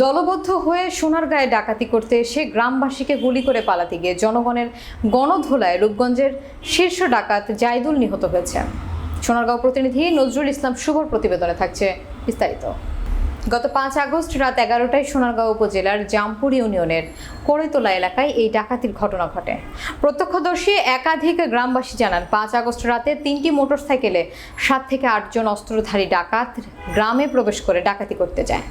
দলবদ্ধ হয়ে সোনারগাঁয়ে ডাকাতি করতে এসে গ্রামবাসীকে গুলি করে পালাতে গিয়ে জনগণের গণধোলায় রূপগঞ্জের শীর্ষ ডাকাত জাইদুল নিহত হয়েছে। সোনারগাঁও প্রতিনিধি নজরুল ইসলাম শুভর প্রতিবেদনে থাকছে বিস্তারিত। গত পাঁচ আগস্ট রাত এগারোটায় সোনারগাঁও উপজেলার জামপুর ইউনিয়নের কোড়েতলা এলাকায় এই ডাকাতির ঘটনা ঘটে। প্রত্যক্ষদর্শী একাধিক গ্রামবাসী জানান, পাঁচ আগস্ট রাতে তিনটি মোটরসাইকেলে সাত থেকে আটজন অস্ত্রধারী ডাকাত গ্রামে প্রবেশ করে ডাকাতি করতে যায়।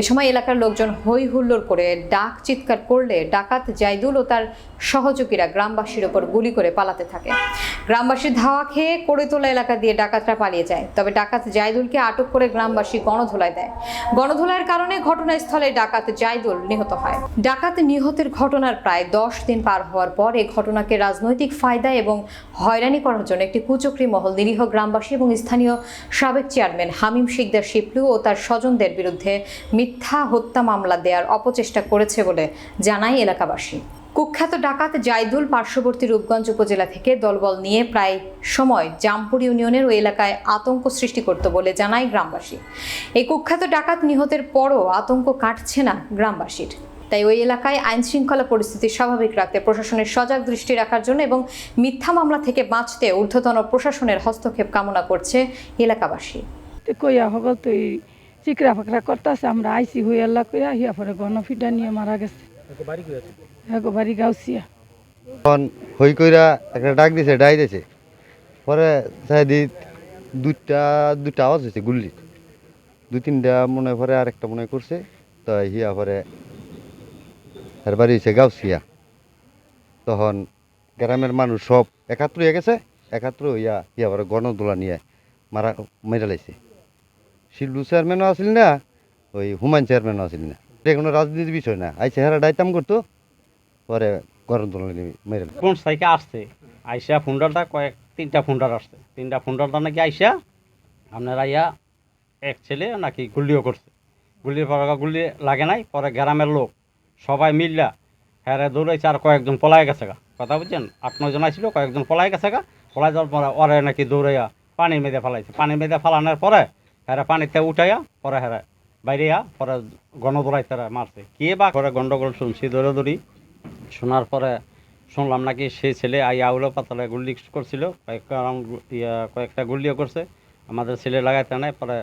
এ সময় এলাকার লোকজন হই হুল্লোড় করে ডাক চিৎকার করলে ডাকাত জাইদুল ও তার সহযোগীরা গ্রামবাসীর ওপর গুলি করে পালাতে থাকে। গ্রামবাসীর ধাওয়া খেয়ে কোড়েতলা এলাকা দিয়ে ডাকাতরা পালিয়ে যায়। তবে ডাকাত জাইদুলকে আটক করে গ্রামবাসী গণধোলায় দেয়। গণধোলার কারণে ঘটনাস্থলে ডাকাত জাইদুল নিহত হয়। ডাকাত নিহতের ঘটনার প্রায় দশ দিন পার হওয়ার পর এই ঘটনাকে রাজনৈতিক ফায়দা এবং হয়রানি করার জন্য একটি কুচক্রি মহল, নিরীহ গ্রামবাসী এবং স্থানীয় সাবেক চেয়ারম্যান হামিম শিকদার শিপলু ও তার স্বজনদের বিরুদ্ধে মিথ্যা হত্যা মামলা দেওয়ার অপচেষ্টা করেছে বলে জানায় এলাকাবাসী। কুখ্যাত ডাকাত জাইদুল পার্শ্ববর্তী রূপগঞ্জ উপজেলা থেকে দলবল নিয়ে প্রায় সময় জামপুর ইউনিয়নের ওই এলাকায় আতঙ্ক সৃষ্টি করত বলে জানায় গ্রামবাসী। এই কুখ্যাত ডাকাত নিহতের পরও আতঙ্ক কাটছে না গ্রামবাসীর। তাই ওই এলাকায় আইন শৃঙ্খলা পরিস্থিতি স্বাভাবিক রাখতে প্রশাসনের সজাগ দৃষ্টি রাখার জন্য এবং মিথ্যা মামলা থেকে বাঁচতে ঊর্ধ্বতন প্রশাসনের হস্তক্ষেপ কামনা করছে এলাকাবাসী। তুই চিকরা ফাকরা করতেছে আমরা আইসি হই আল্লাহ কইয়া হিয়া পরে গণফিটা নিয়ে মারা গেছে। হ্যাঁ গো বাড়ি গাউসিয়া তখন হই কইরা একটা ডাক দিছে ডাই দিছে। পরে চাই দি দুইটা দুইটা আওয়াজ হয়েছে গুল্লি দুই তিনটা মনে পরে আর একটা মনে করছে তো হিয়া পরে এর বাড়ি হয়েছে গাউসিয়া তখন গ্রামের মানুষ সব একাত্র হয়ে গেছে একাত্র হইয়া হিয়া পরে গণদোলা নিয়ে মারা মেরে লাইছে। শিল্লু চেয়ারম্যানও আসিল না, ওই হুমায়ুন চেয়ারম্যানও আসিল না। এটা কোনো রাজনীতির বিষয় না। আইসে হেরা ডাইতাম করতো, পরে গণদোলা নিয়ে মেরে কোন সাইকে আসছে? আইসা ফুন্ডারটা কয়েক, তিনটা ফুন্ডার আসছে। তিনটা ফুন্ডারটা নাকি আইসা, আপনার আইয়া এক ছেলে নাকি গুলিও করছে। গুলির পর গুলি লাগে নাই, পরে গ্রামের লোক সবাই মিললা হ্যাঁ দৌড়াইছে আর কয়েকজন পলায় গেছে গা। কথা বুঝছেন? আট নজন আসছিল কয়েকজন পলায় গেছে গা। পলাই যাওয়ার পরে ওরে নাকি দৌড়াইয়া পানির মেয়েদে ফেলাইছে। পানির মেয়েদে ফেলানোর পরে হ্যাঁ পানিতে উঠাইয়া, পরে হ্যাঁ বাইরে পরে গণদৌড়াই তারা মারছে। কে বা করে গন্ডগোল শুনছি দৌড়ে দৌড়ি শোনার পরে শুনলাম নাকি সেই ছেলে আই আউলো পাতালে গুল্লি করছিল, কয়েকটা রাউন্ড ইয়া, কয়েকটা গুল্লিও করছে। আমাদের ছেলে লাগাইতে নাই, পরে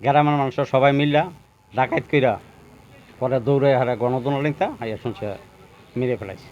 গ্রামের মানুষের সবাই মিললা ডাকাইত কইরা। পরে দৌড়ে হারে গণদোলনিতা আইয়া শুনছে, মেরে ফেলাইছে।